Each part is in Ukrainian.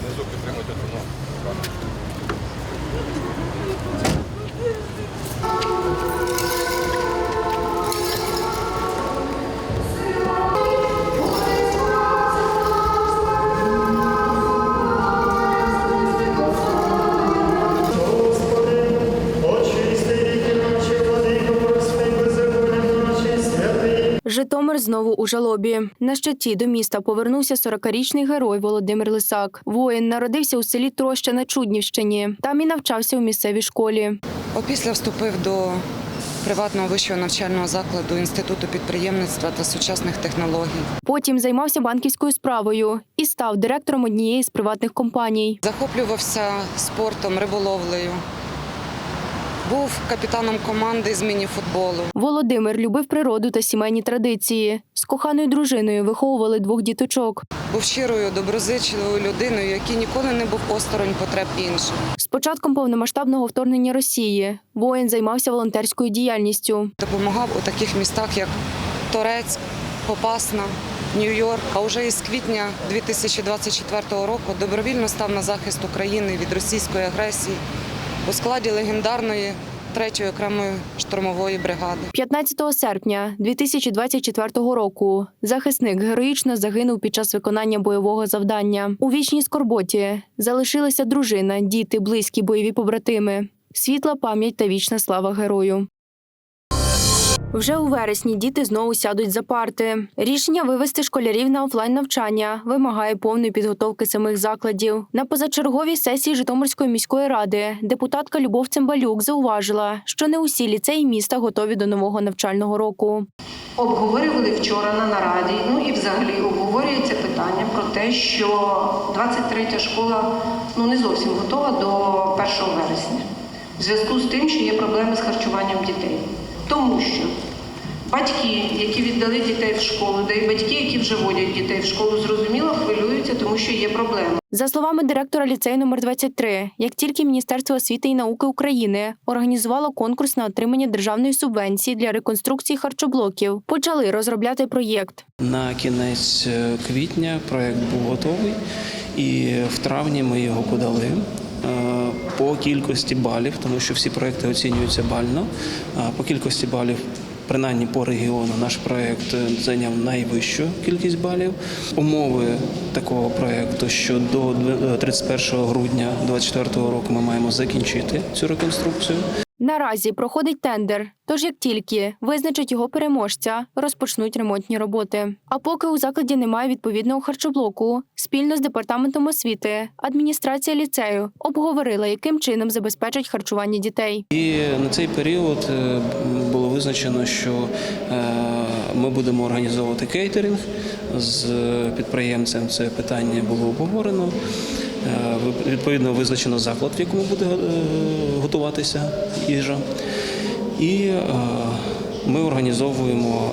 Внизу підтримуйте дно. Житомир знову у жалобі. На щиті до міста повернувся 40-річний герой Володимир Лисак. Воїн народився у селі Троща на Чуднівщині. Там і навчався у місцевій школі. Опісля вступив до приватного вищого навчального закладу Інституту підприємництва та сучасних технологій. Потім займався банківською справою і став директором однієї з приватних компаній. Захоплювався спортом, риболовлею. Був капітаном команди з міні-футболу. Володимир любив природу та сімейні традиції. З коханою дружиною виховували двох діточок. Був щирою, доброзичливою людиною, який ніколи не був осторонь потреб інших. З початком повномасштабного вторгнення Росії воїн займався волонтерською діяльністю. Допомагав у таких містах, як Торецьк, Попасна, Нью-Йорк. А вже із квітня 2024 року добровільно став на захист України від російської агресії у складі легендарної 3-ї окремої штурмової бригади. 15 серпня 2024 року захисник героїчно загинув під час виконання бойового завдання. У вічній скорботі залишилася дружина, діти, близькі бойові побратими. Світла пам'ять та вічна слава герою. Вже у вересні діти знову сядуть за парти. Рішення вивести школярів на офлайн навчання вимагає повної підготовки самих закладів. На позачерговій сесії Житомирської міської ради депутатка Любов Цимбалюк зауважила, що не усі ліцеї міста готові до нового навчального року. Обговорювали вчора на нараді, ну і взагалі обговорюється питання про те, що 23 школа ну не зовсім готова до 1 вересня. В зв'язку з тим, що є проблеми з харчуванням дітей. Тому що батьки, які віддали дітей в школу, да і батьки, які вже водять дітей в школу, зрозуміло хвилюються, тому що є проблеми. За словами директора ліцею номер 23, як тільки Міністерство освіти і науки України організувало конкурс на отримання державної субвенції для реконструкції харчоблоків, почали розробляти проєкт. На кінець е, квітня проект був готовий, і в травні ми його подали. Е, По кількості балів, тому що всі проекти оцінюються бально. По кількості балів, принаймні по регіону, наш проект е, зайняв найвищу кількість балів. Умови такого проекту, що до дв- е, 31 грудня 2024 року ми маємо закінчити цю реконструкцію. Наразі проходить тендер. Тож, як тільки визначать його переможця, розпочнуть ремонтні роботи. А поки у закладі немає відповідного харчоблоку, спільно з департаментом освіти адміністрація ліцею обговорила, яким чином забезпечать харчування дітей. І на цей період е, було визначено, що е, ми будемо організовувати кейтеринг з підприємцем. Це питання було обговорено. Е, Відповідно, визначено заклад, в якому буде е, готуватися їжа. І е, ми організовуємо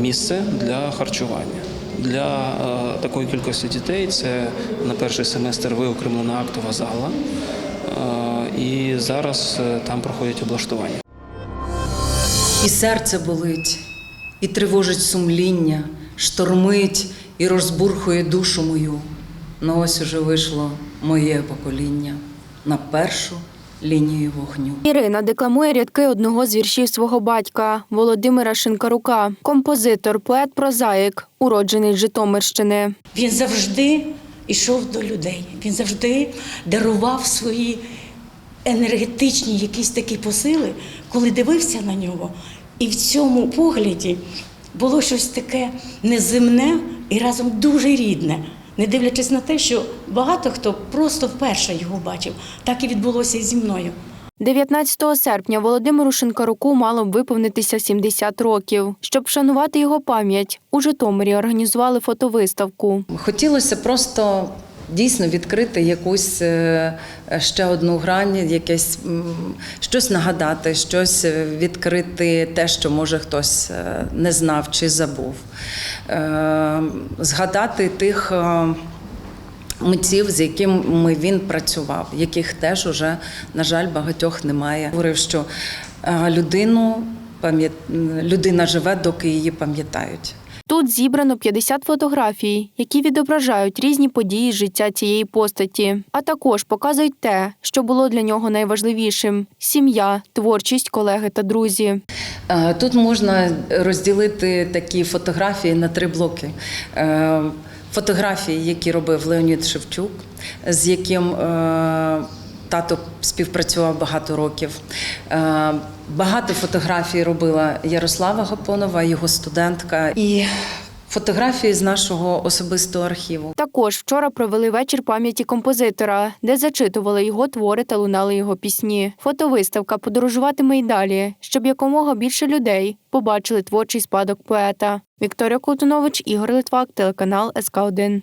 місце для харчування. Для такої кількості дітей це на перший семестр виокремлена актова зала. І зараз там проходять облаштування. І серце болить, і тривожить сумління, штормить і розбурхує душу мою. Ну ось уже вийшло моє покоління на першу лінію вогню. Ірина декламує рядки одного з віршів свого батька Володимира Шинкарука, композитор, поет, прозаїк, уроджений з Житомирщини. Він завжди йшов до людей. Він завжди дарував свої енергетичні якісь такі посили, коли дивився на нього. І в цьому погляді було щось таке неземне і разом дуже рідне. Не дивлячись на те, що багато хто просто вперше його бачив, так і відбулося і зі мною. 19 серпня Володимиру Шинкаруку мало б виповнитися 70 років. Щоб вшанувати його пам'ять, у Житомирі організували фотовиставку. Хотілося просто дійсно відкрити якусь е, ще одну грань, якесь щось нагадати, щось е, відкрити те, що може хтось е, не знав чи забув. Згадати тих. Митців, з якими він працював, яких теж уже, на жаль, багатьох немає. Говорив, що людину людина живе, доки її пам'ятають. Тут зібрано 50 фотографій, які відображають різні події з життя цієї постаті, а також показують те, що було для нього найважливішим: сім'я, творчість, колеги та друзі. Е, Тут можна розділити такі фотографії на три блоки. Е, Фотографії, які робив Леонід Шевчук, з яким е, Тато співпрацював багато років. Е, Багато фотографій робила Ярослава Гапонова, його студентка, і фотографії з нашого особистого архіву. Також вчора провели вечір пам'яті композитора, де зачитували його твори та лунали його пісні. Фотовиставка подорожуватиме й далі, щоб якомога більше людей побачили творчий спадок поета. Вікторія Колтунович, Ігор Литвак, телеканал СК 1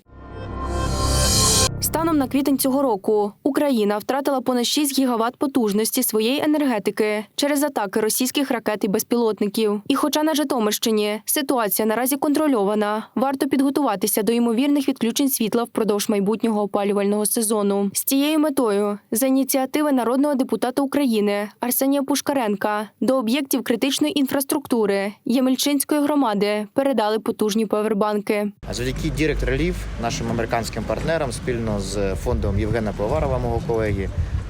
Станом на квітень цього року Україна втратила понад 6 гігават потужності своєї енергетики через атаки російських ракет і безпілотників. І хоча на Житомирщині ситуація наразі контрольована, варто підготуватися до ймовірних відключень світла впродовж майбутнього опалювального сезону. З цією метою за ініціативи народного депутата України Арсенія Пушкаренка до об'єктів критичної інфраструктури Ємельчинської громади передали потужні павербанки. Завдяки Direct Relief, нашим американським партнерам, спільно з фондом Євгена Поварова, мого колеги,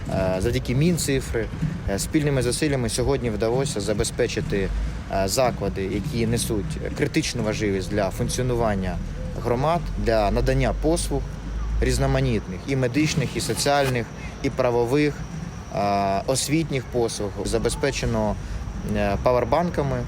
е, завдяки Мінцифри, е, спільними зусиллями сьогодні вдалося забезпечити е, заклади, які несуть критичну важливість для функціонування громад, для надання послуг різноманітних і медичних, і соціальних, і правових, освітніх послуг. Забезпечено павербанками.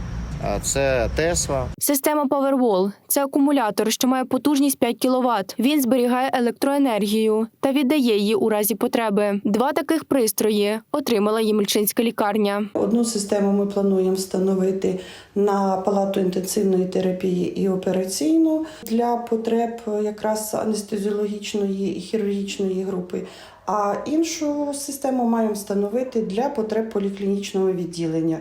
Це Тесла, Система Powerwall – це акумулятор, що має потужність 5 кВт. Він зберігає електроенергію та віддає її у разі потреби. Два таких пристрої отримала Ємельчинська лікарня. Одну систему ми плануємо встановити на палату інтенсивної терапії і операційну для потреб якраз анестезіологічної і хірургічної групи. А іншу систему маємо встановити для потреб поліклінічного відділення.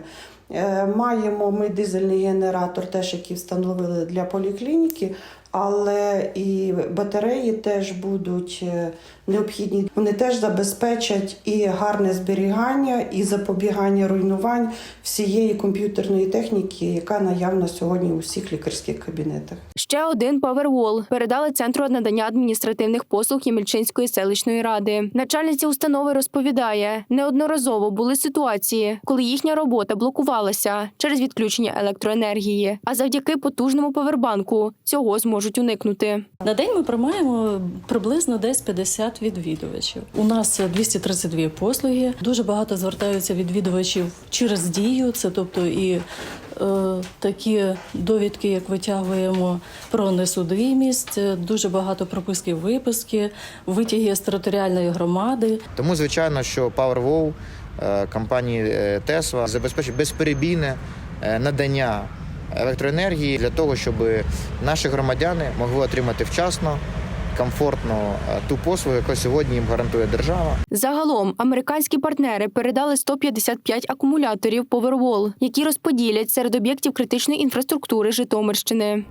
Е, Маємо ми дизельний генератор, теж який встановили для поліклініки, але і батареї теж будуть е, необхідні. Вони теж забезпечать і гарне зберігання, і запобігання руйнувань всієї комп'ютерної техніки, яка наявна сьогодні у всіх лікарських кабінетах. Ще один Powerwall передали центру надання адміністративних послуг Ємельчинської селищної ради. Начальниця установи розповідає, неодноразово були ситуації, коли їхня робота блокувалася через відключення електроенергії. А завдяки потужному повербанку цього зможуть уникнути. На день ми приймаємо приблизно десь 50 відвідувачів. У нас 232 послуги. Дуже багато звертаються відвідувачів через дію. Це тобто і е, такі довідки, як витягуємо про несудимість, е, дуже багато прописки виписки, витяги з територіальної громади. Тому, звичайно, що Powerwall е, компанії Tesla забезпечить безперебійне е, надання електроенергії для того, щоб наші громадяни могли отримати вчасно, комфортно е, ту послугу, яку сьогодні їм гарантує держава. Загалом американські партнери передали 155 акумуляторів Powerwall, які розподілять серед об'єктів критичної інфраструктури Житомирщини.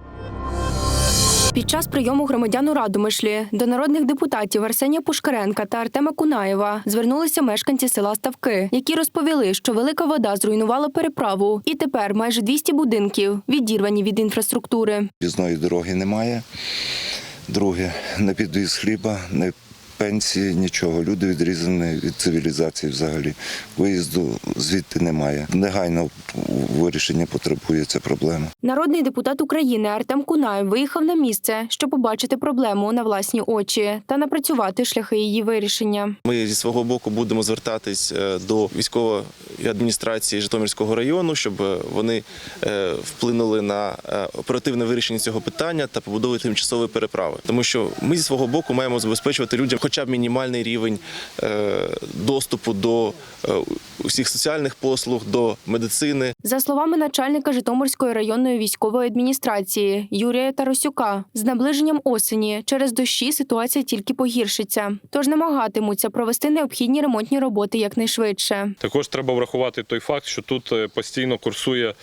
Під час прийому громадян у Радомишлі до народних депутатів Арсенія Пушкаренка та Артема Кунаєва звернулися мешканці села Ставки, які розповіли, що велика вода зруйнувала переправу, і тепер майже 200 будинків відірвані від інфраструктури. В'їзної дороги немає. Друге, не підвіз хліба, не пенсії, нічого. Люди відрізані від цивілізації взагалі. Виїзду звідти немає. Негайно вирішення потребує ця проблема. Народний депутат України Артем Кунаєв виїхав на місце, щоб побачити проблему на власні очі та напрацювати шляхи її вирішення. Ми зі свого боку будемо звертатись е, до військової адміністрації Житомирського району, щоб е, вони е, вплинули на оперативне вирішення цього питання та побудову тимчасової переправи. Тому що ми зі свого боку маємо забезпечувати людям хоча б мінімальний рівень е, доступу до е, усіх соціальних послуг, до медицини. За словами начальника Житомирської районної військової адміністрації Юрія Тарасюка, з наближенням осені через дощі ситуація тільки погіршиться, тож намагатимуться провести необхідні ремонтні роботи якнайшвидше. Також треба врахувати той факт, що тут е, постійно курсує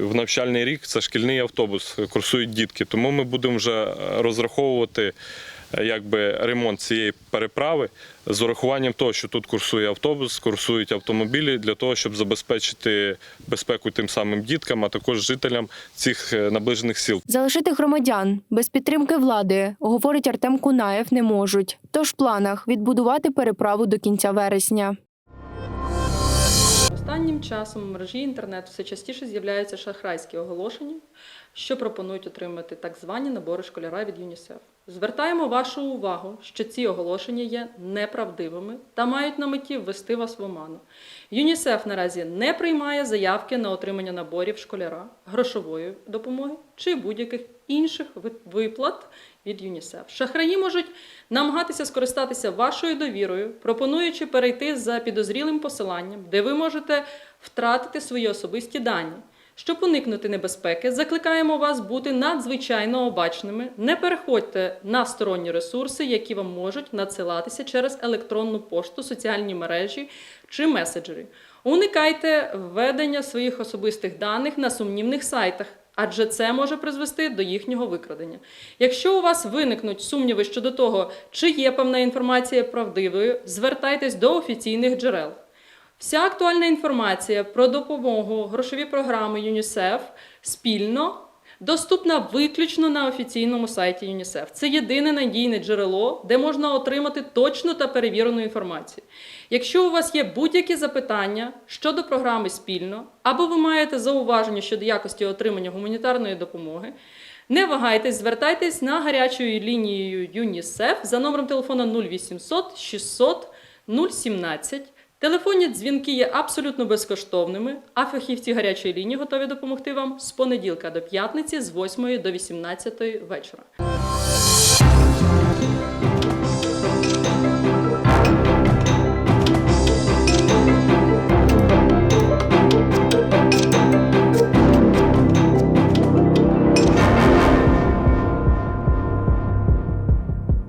в навчальний рік це шкільний автобус, курсують дітки. Тому ми будемо вже розраховувати якби ремонт цієї переправи з урахуванням того, що тут курсує автобус, курсують автомобілі для того, щоб забезпечити безпеку тим самим діткам, а також жителям цих е, наближених сіл. Залишити громадян без підтримки влади, говорить Артем Кунаєв, не можуть. Тож в планах відбудувати переправу до кінця вересня. Останнім часом у мережі інтернет все частіше з'являються шахрайські оголошення, що пропонують отримати так звані набори школяра від ЮНІСЕФ. Звертаємо вашу увагу, що ці оголошення є неправдивими та мають на меті ввести вас в оману. ЮНІСЕФ наразі не приймає заявки на отримання наборів школяра, грошової допомоги чи будь-яких інших виплат від ЮНІСЕФ. Шахраї можуть намагатися скористатися вашою довірою, пропонуючи перейти за підозрілим посиланням, де ви можете втратити свої особисті дані. Щоб уникнути небезпеки, закликаємо вас бути надзвичайно обачними. Не переходьте на сторонні ресурси, які вам можуть надсилатися через електронну пошту, соціальні мережі чи меседжери. Уникайте введення своїх особистих даних на сумнівних сайтах, адже це може призвести до їхнього викрадення. Якщо у вас виникнуть сумніви щодо того, чи є певна інформація правдивою, звертайтесь до офіційних джерел. Вся актуальна інформація про допомогу, грошові програми ЮНІСЕФ спільно доступна виключно на офіційному сайті ЮНІСЕФ. Це єдине надійне джерело, де можна отримати точну та перевірену інформацію. Якщо у вас є будь-які запитання щодо програми спільно, або ви маєте зауваження щодо якості отримання гуманітарної допомоги, не вагайтесь, звертайтесь на гарячою лінією ЮНІСЕФ за номером телефона 0800 600 017. Телефонні дзвінки є абсолютно безкоштовними, а фахівці гарячої лінії готові допомогти вам з понеділка до п'ятниці з 8 до 18 вечора.